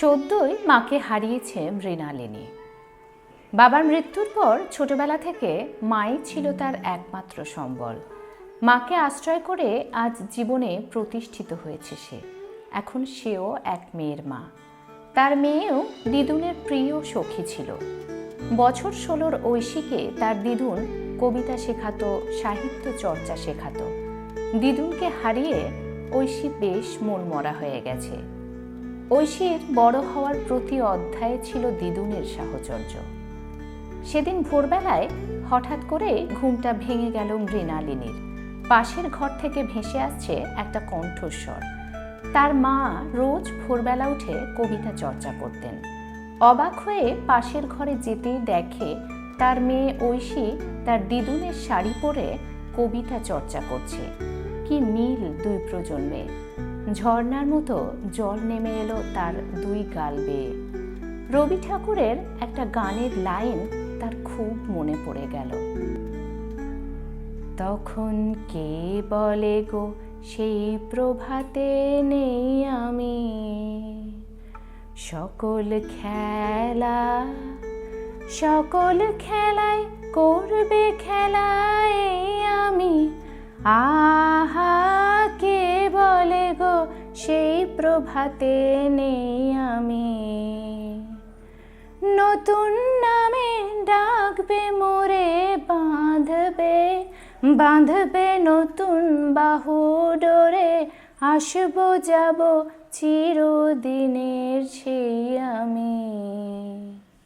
সদ্যই মাকে হারিয়েছে মৃণালিনী। বাবার মৃত্যুর পর ছোটবেলা থেকে মাই ছিল তার একমাত্র সম্বল। মাকে আশ্রয় করে আজ জীবনে প্রতিষ্ঠিত হয়েছে সে। এখন সেও এক মেয়ের মা। তার মেয়েও দিদুনের প্রিয় সখী ছিল। বছর ষোলোর ঐশীকে তার দিদুন কবিতা শেখাতো, সাহিত্য চর্চা শেখাতো। দিদুনকে হারিয়ে ঐশী বেশ মনমরা হয়ে গেছে। ঐশীর বড় হওয়ার প্রতি অধ্যায়ে ছিল দিদুনের সাহচর্য। সেদিন ভোরবেলায় হঠাৎ করে ঘুমটা ভেঙে গেল মৃণালিনীর। পাশের ঘর থেকে ভেসে আসছে একটা কণ্ঠস্বর। তার মা রোজ ভোরবেলা উঠে কবিতা চর্চা করতেন। অবাক হয়ে পাশের ঘরে যেতেই দেখে তার মেয়ে ঐশী তার দিদুনের শাড়ি পরে কবিতা চর্চা করছে। কি মিল দুই প্রজন্মে ঝর্ণার মতো জল নেমে এলো তার দুই গাল বেয়ে। রবি ঠাকুরের একটা গানের লাইন তার খুব মনে পড়ে গেল। তখন কে বলে গো সেই প্রভাতে নেই আমি। সকল খেলা, সকল খেলায় করবে খেলায় আমি। গো সেই প্রভাতে নেই আমি। নতুন নামে ডাকবে, মোরে বাঁধবে বাঁধবে নতুন বাহু ডোরে। আসব, যাব চিরদিনের আমি